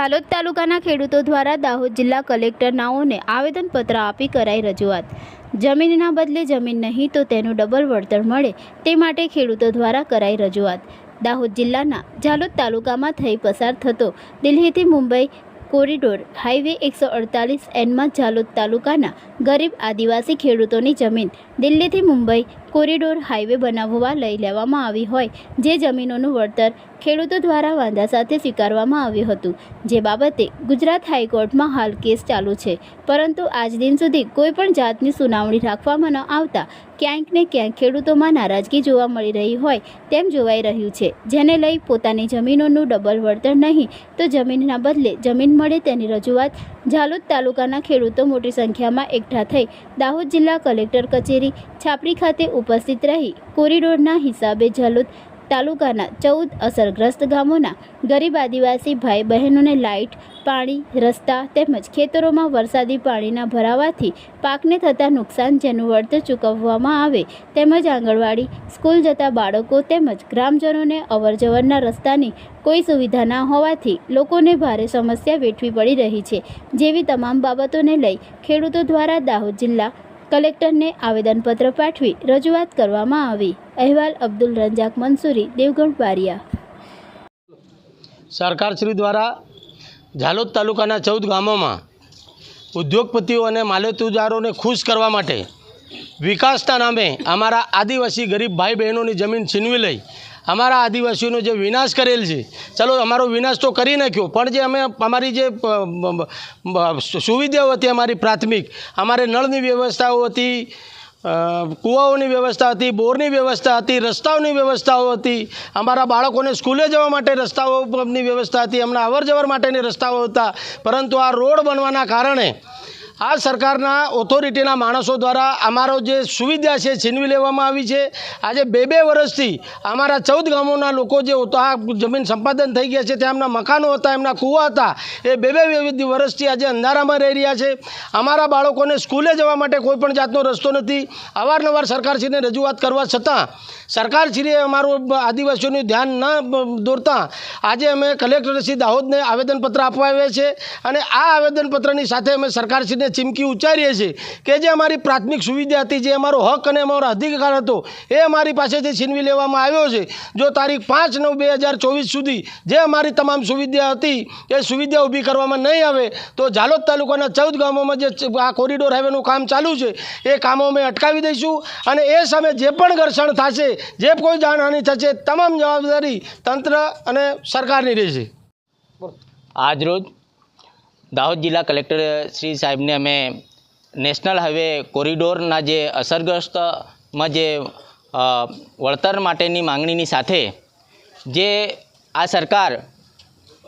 ઝાલોદ તાલુકાના ખેડૂતો દ્વારા દાહોદ જિલ્લા કલેક્ટર નાઓને આવેદનપત્ર આપી કરાઈ રજૂઆત. જમીનના બદલે જમીન નહીં તો તેનું ડબલ વળતર મળે તે માટે ખેડૂતો દ્વારા કરાઈ રજૂઆત. દાહોદ જિલ્લાના ઝાલોદ તાલુકામાં થઈ પસાર થતો દિલ્હીથી મુંબઈ કોરિડોર હાઈવે એકસો અડતાલીસ એનમાં ઝાલોદ તાલુકાના ગરીબ આદિવાસી ખેડૂતોની જમીન, દિલ્હીથી મુંબઈ કોરિડોર હાઈવે બનાવવા લઈ લેવામાં આવી હોય, જે જમીનોનું વળતર ખેડૂતો દ્વારા વાંધા સાથે સ્વીકારવામાં આવ્યું હતું. જે બાબતે ગુજરાત હાઈકોર્ટમાં હાલ કેસ ચાલુ છે. પરંતુ આજ દિન સુધી કોઈ પણ જાતની સુનાવણી રાખવામાં ન આવતા ક્યાંક ને ક્યાંક ખેડૂતોમાં નારાજગી જોવા મળી રહી હોય તેમ જોવાઈ રહ્યું છે. જેને લઈ પોતાની જમીનોનું ડબલ વળતર નહીં, તો જમીનના બદલે જમીન મળે તેની રજૂઆત ઝાલોદ તાલુકાના ખેડૂતો મોટી સંખ્યામાં એકઠા થઈ દાહોદ જિલ્લા કલેક્ટર કચેરી છાપરી ખાતે ઉપસ્થિત રહી કોરિડોરના હિસાબે જલોદ તાલુકાના ચૌદ અસરગ્રસ્ત ગામોના ગરીબ આદિવાસી ભાઈ બહેનોને લાઇટ, પાણી, રસ્તા તેમજ ખેતરોમાં વરસાદી પાણીના ભરાવાથી પાકને થતા નુકસાન જેનું વળતર ચૂકવવામાં આવે તેમજ આંગણવાડી, સ્કૂલ જતા બાળકો તેમજ ગ્રામજનોને અવરજવરના રસ્તાની કોઈ સુવિધા ના હોવાથી લોકોને ભારે સમસ્યા વેઠવી પડી રહી છે. જેવી તમામ બાબતોને લઈ ખેડૂતો દ્વારા દાહોદ જિલ્લા કલેક્ટરને આવેદનપત્ર પાઠવી રજૂઆત કરવામાં આવી. અહેવાલ અબ્દુલ રંજાક મંસૂરી, દેવગઢ બારિયા. સરકારશ્રી દ્વારા ઝાલોદ તાલુકાના ચૌદ ગામોમાં ઉદ્યોગપતિઓ અને માલતુજારોને ખુશ કરવા માટે વિકાસના નામે અમારા આદિવાસી ગરીબ ભાઈ બહેનોની જમીન છીનવી લઈ અમારા આદિવાસીઓનો જે વિનાશ કરેલ છે, ચાલો અમારો વિનાશ તો કરી નાખ્યો, પણ જે અમે અમારી જે સુવિધાઓ હતી અમારી પ્રાથમિક, અમારે નળની વ્યવસ્થાઓ હતી કૂવાઓની વ્યવસ્થા હતી, બોરની વ્યવસ્થા હતી, રસ્તાઓની વ્યવસ્થાઓ હતી, અમારા બાળકોને સ્કૂલે જવા માટે રસ્તાઓની વ્યવસ્થા હતી એમના અવર જવર માટેની રસ્તાઓ હતા, પરંતુ આ રોડ બનવાના કારણે આ સરકારના ઓથોરિટીના માણસો દ્વારા અમારો જે સુવિધા છે, છીનવી લેવામાં આવી છે. આજે બે બે વર્ષથી અમારા ચૌદ ગામોના લોકો જે આ જમીન સંપાદન થઈ ગયા છે, ત્યાં એમના મકાનો હતા, એમના કૂવા હતા, એ બે બે વર્ષથી આજે અંધારામાં રહી રહ્યા છે. અમારા બાળકોને સ્કૂલે જવા માટે કોઈ પણ જાતનો રસ્તો નથી. અવારનવાર સરકારશ્રીને રજૂઆત કરવા છતાં સરકારશ્રીએ અમારું આદિવાસીઓનું ધ્યાન ન દોરતા આજે અમે કલેક્ટરશ્રી દાહોદને આવેદનપત્ર આપવા આવ્યા છે. અને આ આવેદનપત્રની સાથે અમે સરકારશ્રીને ચીમકી ઉચ્ચારીએ છીએ કે જે અમારી પ્રાથમિક સુવિધા હતી, જે અમારો હક અને અમારો અધિકાર હતો, એ અમારી પાસેથી છીનવી લેવામાં આવ્યો છે. જો તારીખ પાંચ નવ બે હજાર ચોવીસ સુધી જે અમારી તમામ સુવિધા હતી, એ સુવિધા ઊભી કરવામાં નહીં આવે, તો ઝાલોદ તાલુકાના ચૌદ ગામોમાં જે આ કોરિડોર હાઈવેનું કામ ચાલુ છે, એ કામો અમે અટકાવી દઈશું અને એ સામે જે પણ ઘર્ષણ થશે, જે કોઈ જાનહાનિ થશે, તમામ જવાબદારી તંત્ર અને સરકારની રહેશે. આજરોજ દાહોદ જિલ્લા કલેક્ટર શ્રી સાહેબને અમે નેશનલ હાઈવે કોરિડોરના જે અસરગ્રસ્તમાં જે વળતર માટેની માંગણીની સાથે જે આ સરકાર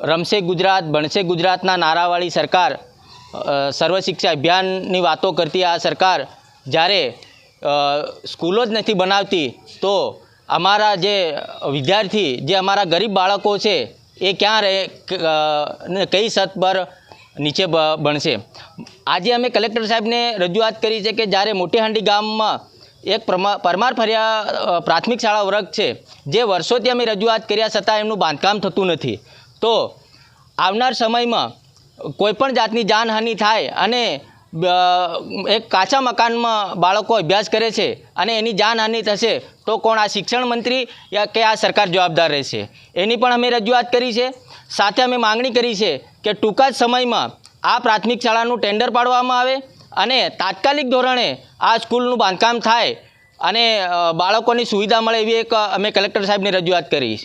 રમશે ગુજરાત ભણશે ગુજરાતના નારાવાળી સરકાર સર્વ શિક્ષા અભિયાનની વાતો કરતી આ સરકાર જ્યારે સ્કૂલો જ નથી બનાવતી તો અમારા જે વિદ્યાર્થી, જે અમારા ગરીબ બાળકો છે એ ક્યાં રહે કઈ સત પર નીચે બનશે. આજે અમે કલેક્ટર સાહેબને રજૂઆત કરી છે કે જ્યારે મોટીહાંડી ગામમાં એક પરમા, પરમાર ફર્યા પ્રાથમિક શાળા વર્ગ છે, જે વર્ષોથી અમે રજૂઆત કર્યા છતાં એમનું બાંધકામ થતું નથી. તો આવનાર સમયમાં કોઈપણ જાતની જાનહાનિ થાય અને એક કાચા મકાનમાં બાળકો અભ્યાસ કરે છે અને એની જાનહાનિ થશે, તો કોણ આ શિક્ષણ મંત્રી કે આ સરકાર જવાબદાર રહેશે? એની પણ અમે રજૂઆત કરી છે. સાથે અમે માગણી કરી છે કે ટૂંકા જ સમયમાં આ પ્રાથમિક શાળાનું ટેન્ડર પાડવામાં આવે અને તાત્કાલિક ધોરણે આ સ્કૂલનું બાંધકામ થાય અને બાળકોની સુવિધા મળે એવી એક અમે કલેક્ટર સાહેબને રજૂઆત કરી